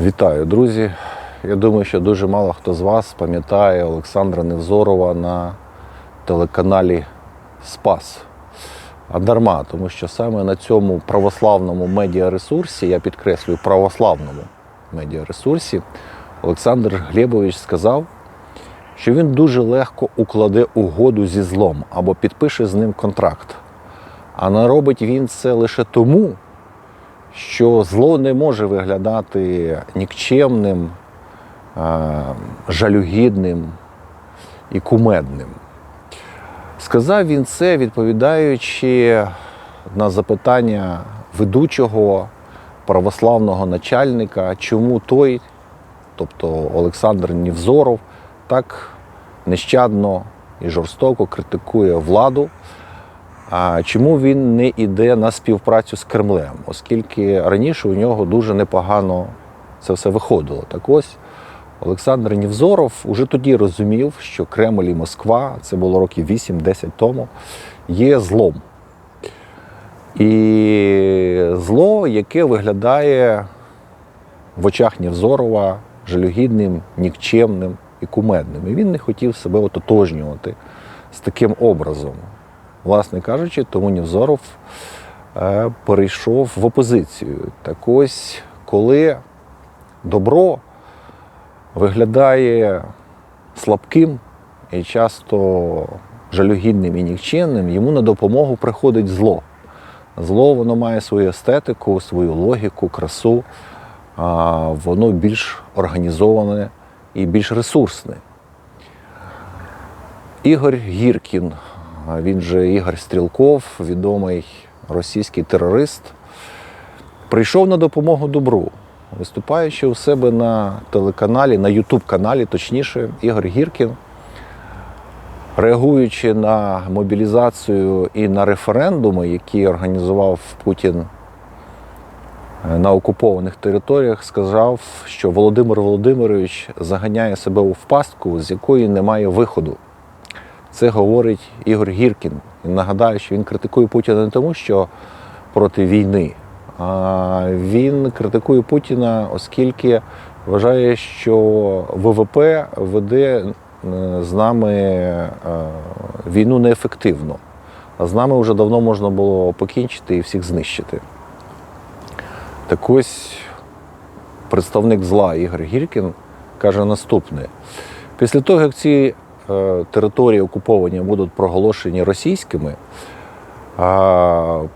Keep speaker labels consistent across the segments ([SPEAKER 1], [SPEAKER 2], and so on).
[SPEAKER 1] Вітаю, друзі. Я думаю, що дуже мало хто з вас пам'ятає Олександра Невзорова на телеканалі Спас. А дарма, тому що саме на цьому православному медіаресурсі, я підкреслюю, православному медіаресурсі, Олександр Глебович сказав, що він дуже легко укладе угоду зі злом або підпише з ним контракт. А не робить він це лише тому, що зло не може виглядати нікчемним, жалюгідним і кумедним. Сказав він це, відповідаючи на запитання ведучого православного начальника, чому той, тобто Олександр Нівзоров, так нещадно і жорстоко критикує владу. А чому він не йде на співпрацю з Кремлем? Оскільки раніше у нього дуже непогано це все виходило. Так ось Олександр Нівзоров уже тоді розумів, що Кремль і Москва, це було років 8-10 тому, є злом. І зло, яке виглядає в очах Нівзорова жалюгідним, нікчемним і кумедним. І він не хотів себе ототожнювати з таким образом. Власне кажучи, тому Нівзоров е, перейшов в опозицію. Так ось, коли добро виглядає слабким і часто жалюгідним і нікчемним, йому на допомогу приходить зло. Зло воно має свою естетику, свою логіку, красу, воно більш організоване і більш ресурсне. Ігор Гіркін, він же Ігор Стрілков, відомий російський терорист, прийшов на допомогу добру. Виступаючи у себе на телеканалі, на Ютуб-каналі, точніше, Ігор Гіркін, реагуючи на мобілізацію і на референдуми, які організував Путін е, на окупованих територіях, сказав, що Володимир Володимирович заганяє себе у пастку, з якої немає виходу. Це говорить Ігор Гіркін. І нагадаю, що він критикує Путіна не тому, що проти війни, а він критикує Путіна, оскільки вважає, що ВВП веде е, з нами е, війну неефективно. А з нами вже давно можна було покінчити і всіх знищити. Так ось представник зла Ігор Гіркін каже наступне: після того, як ці території окуповані будуть проголошені російськими,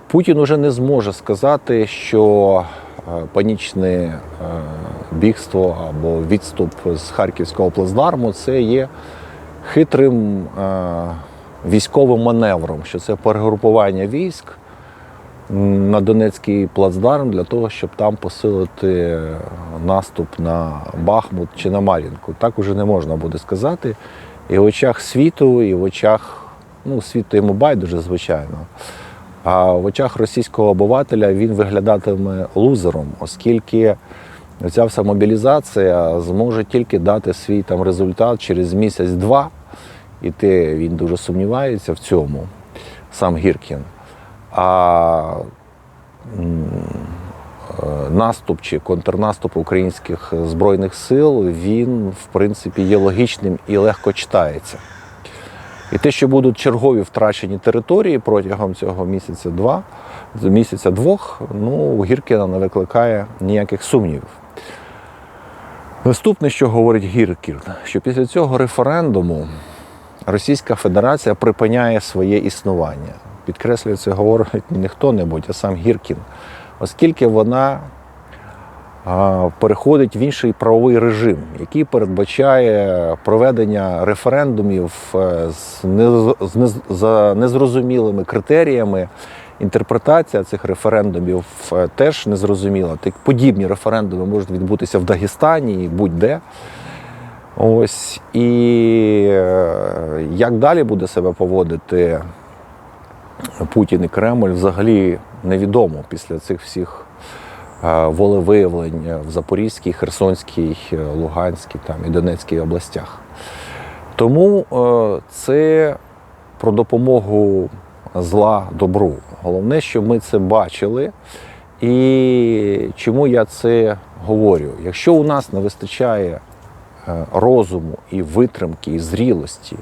[SPEAKER 1] Путін уже не зможе сказати, що е, панічне е, бігство або відступ з харківського плацдарму це є хитрим е, військовим маневром, що це перегрупування військ на Донецький плацдарм для того, щоб там посилити наступ на Бахмут чи на Мар'їнку. Так уже не можна буде сказати. І в очах світу, і в очах ну, світу йому байдуже, звичайно. А в очах російського обивателя він виглядатиме лузером, оскільки ця вся мобілізація зможе тільки дати свій там результат через місяць-два. І те він дуже сумнівається в цьому, сам Гіркін. А наступ чи контрнаступ українських збройних сил, він, в принципі, є логічним і легко читається. І те, що будуть чергові втрачені території протягом цього місяця-два, місяця-двох, ну, Гіркіна не викликає ніяких сумнівів. Наступне, що говорить Гіркін, що після цього референдуму Російська Федерація припиняє своє існування. Підкреслює це говорить не хто-небудь, а сам Гіркін, оскільки вона переходить в інший правовий режим, який передбачає проведення референдумів е, з, незрозумілими критеріями. Інтерпретація цих референдумів е, теж незрозуміла. Так подібні референдуми можуть відбутися в Дагестані і будь-де. Ось і е, як далі буде себе поводити Путін і Кремль, взагалі невідомо після цих всіх е, волевиявлень в Запорізькій, Херсонській, е, Луганській там, і Донецькій областях. Тому е, це про допомогу зла добру. Головне, що ми це бачили. І чому я це говорю: якщо у нас не вистачає розуму і витримки, і зрілості,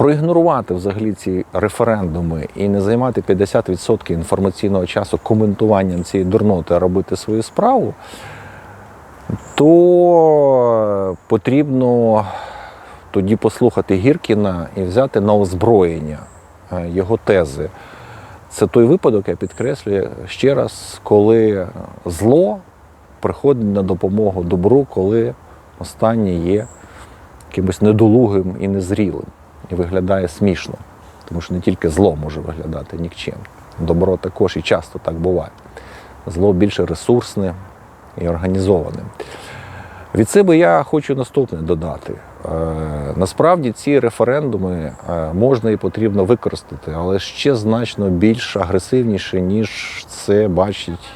[SPEAKER 1] проігнорувати взагалі ці референдуми і не займати 50% інформаційного часу коментуванням цієї дурноти, а робити свою справу, то потрібно тоді послухати Гіркіна і взяти на озброєння е, його тези. Це той випадок, я підкреслюю ще раз, коли зло приходить на допомогу добру, коли останнє є якимось недолугим і незрілим, і виглядає смішно. Тому що не тільки зло може виглядати нікчим. Добро також і часто так буває. Зло більше ресурсне і організоване. Від себе я хочу наступне додати. Е, Насправді ці референдуми е, можна і потрібно використати, але ще значно більш агресивніше, ніж це бачить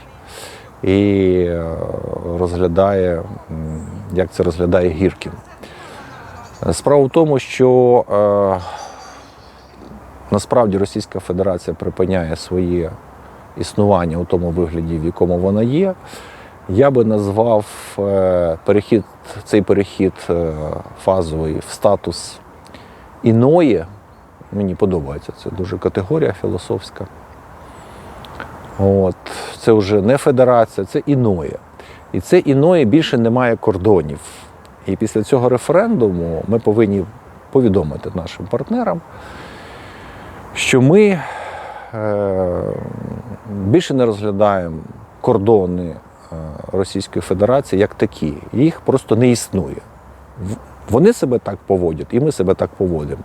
[SPEAKER 1] і е, розглядає, як це розглядає Гіркін. Справа в тому, що е, насправді Російська Федерація припиняє своє існування у тому вигляді, в якому вона є. Я би назвав е, перехід, цей перехід е, фазовий в статус іної. Мені подобається це дуже категорія філософська. От. Це вже не федерація, це іноє. І це іноє більше немає кордонів. І після цього референдуму ми повинні повідомити нашим партнерам, що ми е, більше не розглядаємо кордони е, Російської Федерації як такі. Їх просто не існує. Вони себе так поводять, і ми себе так поводимо.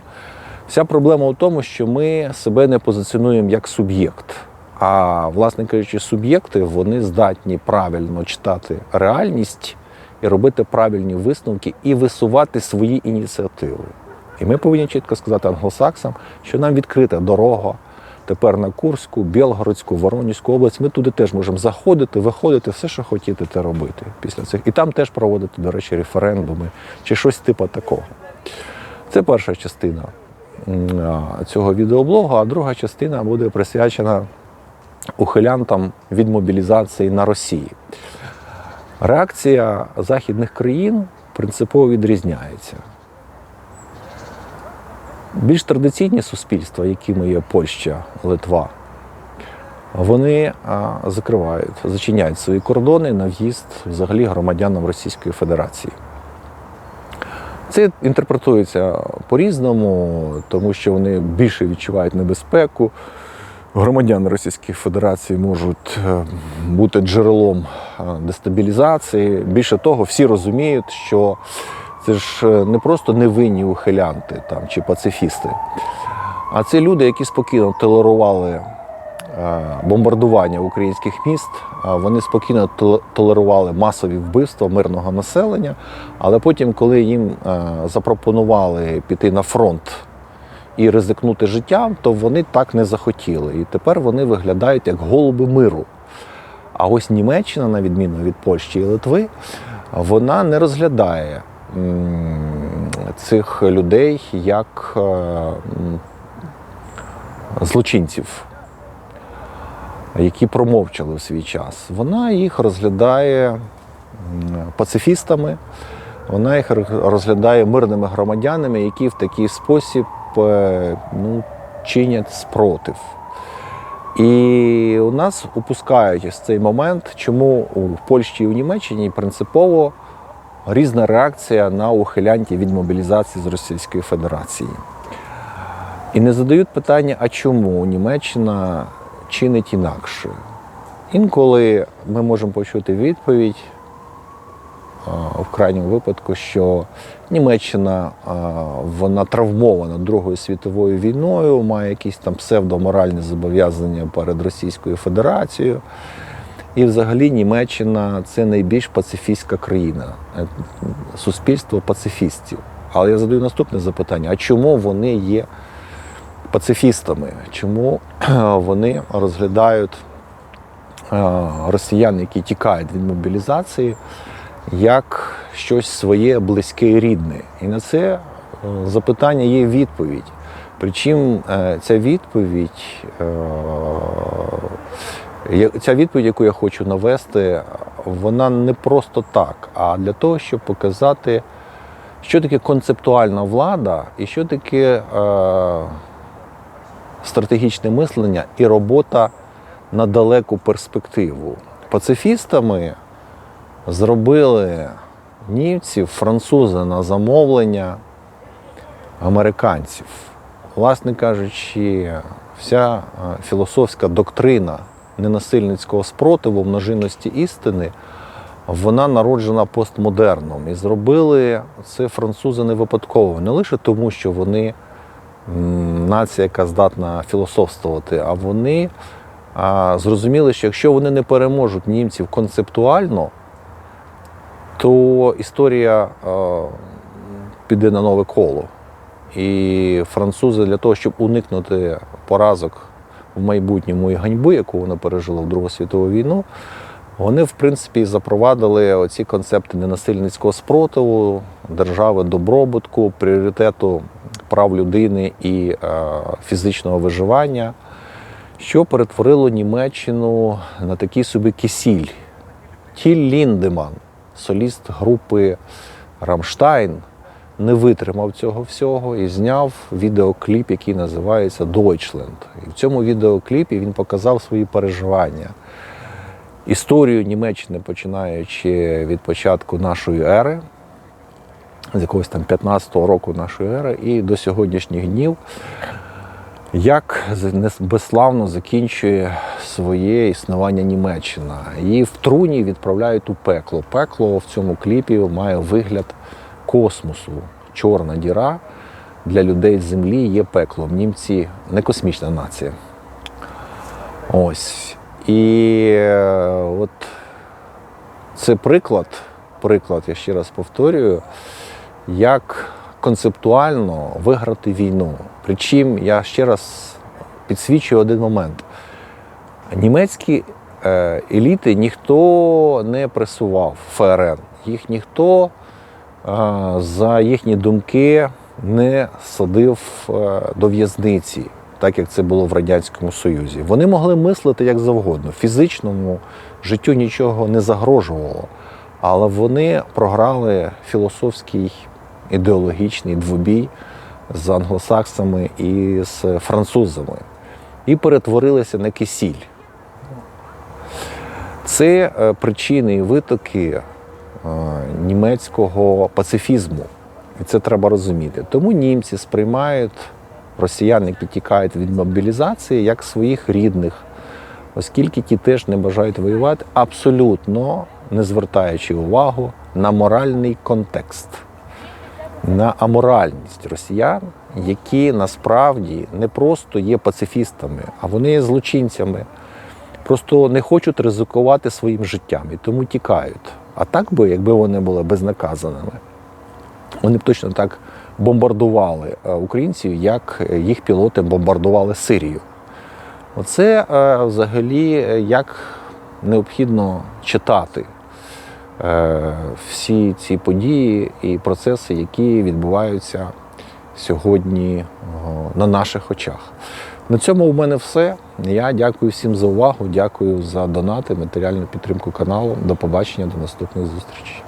[SPEAKER 1] Вся проблема в тому, що ми себе не позиціонуємо як суб'єкт. А, власне кажучи, суб'єкти вони здатні правильно читати реальність і робити правильні висновки і висувати свої ініціативи. І ми повинні чітко сказати англосаксам, що нам відкрита дорога тепер на Курську, Білгородську, Воронезьку область. Ми туди теж можемо заходити, виходити, все, що хотіти, те робити після цих. І там теж проводити, до речі, референдуми чи щось типу такого. Це перша частина цього відеоблогу, а друга частина буде присвячена ухилянтам від мобілізації на Росії. Реакція західних країн принципово відрізняється. Більш традиційні суспільства, якими є Польща, Литва, вони закривають, зачиняють свої кордони на в'їзд взагалі громадянам Російської Федерації. Це інтерпретується по-різному, тому що вони більше відчувають небезпеку. Громадяни Російської Федерації можуть е, бути джерелом дестабілізації. Більше того, всі розуміють, що це ж е, не просто невинні ухилянти там, чи пацифісти, а це люди, які спокійно толерували е, бомбардування українських міст. Вони спокійно толерували масові вбивства мирного населення, але потім, коли їм е, запропонували піти на фронт і ризикнути життям, то вони так не захотіли. І тепер вони виглядають як голуби миру. А ось Німеччина, на відміну від Польщі і Литви, вона не розглядає цих людей як е, злочинців, які промовчали в свій час. Вона їх розглядає пацифістами, вона їх розглядає мирними громадянами, які в такий спосіб е, ну, чинять спротив. І у нас упускають ось цей момент, чому у Польщі і у Німеччині принципово різна реакція на ухилянтів від мобілізації з Російської Федерації. І не задають питання, а чому Німеччина чинить інакше. Інколи ми можемо почути відповідь в крайньому випадку, що Німеччина вона травмована Другою світовою війною, має якісь там псевдоморальні зобов'язання перед Російською Федерацією. І взагалі Німеччина це найбільш пацифістська країна, е, суспільство пацифістів. Але я задаю наступне запитання: а чому вони є пацифістами? Чому вони розглядають е, росіян, які тікають від мобілізації, як щось своє близьке і рідне? І на це е, запитання є відповідь. Причому е, ця відповідь е, Ця відповідь, яку я хочу навести, вона не просто так, а для того, щоб показати, що таке концептуальна влада і що таке стратегічне мислення і робота на далеку перспективу. Пацифістами зробили німців, французи на замовлення американців. Власне кажучи, вся е, філософська доктрина ненасильницького спротиву множинності істини, вона народжена постмодерном. І зробили це французи не випадково, не лише тому, що вони нація, яка здатна філософствувати, а вони а, зрозуміли, що якщо вони не переможуть німців концептуально, то історія е, піде на нове коло. І французи для того, щоб уникнути поразок в майбутньому і ганьби, яку вони пережили в Другу світову війну, вони, в принципі, запровадили оці концепти ненасильницького спротиву, держави добробутку, пріоритету прав людини і е, фізичного виживання, що перетворило Німеччину на такий собі кисіль. Тіль Ліндеман, соліст групи Рамштайн, не витримав цього всього і зняв відеокліп, який називається Deutschland. І в цьому відеокліпі він показав свої переживання. Історію Німеччини, починаючи від початку нашої ери, з якогось там 15-го року нашої ери, і до сьогоднішніх днів, як безславно закінчує своє існування Німеччина. Її в труні відправляють у пекло. Пекло в цьому кліпі має вигляд космосу. Чорна діра для людей з землі є пеклом. Німці не космічна нація. Ось. І е, от це приклад, приклад, я ще раз повторюю, як концептуально виграти війну. Причому я ще раз підсвічую один момент. Німецькі е, еліти ніхто не пресував ФРН. Їх ніхто е, за їхні думки не садив е, до в'язниці, так як це було в Радянському Союзі. Вони могли мислити як завгодно. Фізичному життю нічого не загрожувало, але вони програли філософський ідеологічний двобій з англосаксами і з французами і перетворилися на кисіль. Це е, причини і витоки е, німецького пацифізму. І це треба розуміти. Тому німці сприймають росіян, які тікають від мобілізації, як своїх рідних, оскільки ті теж не бажають воювати, абсолютно не звертаючи увагу на моральний контекст, на аморальність росіян, які насправді не просто є пацифістами, а вони є злочинцями просто не хочуть ризикувати своїм життям і тому тікають. А так би, якби вони були безнаказаними, вони б точно так бомбардували е, українців, як їх пілоти бомбардували Сирію. Оце е, взагалі е, як необхідно читати всі ці події і процеси, які відбуваються сьогодні на наших очах. На цьому у мене все. Я дякую всім за увагу, дякую за донати, матеріальну підтримку каналу. До побачення, до наступних зустрічей.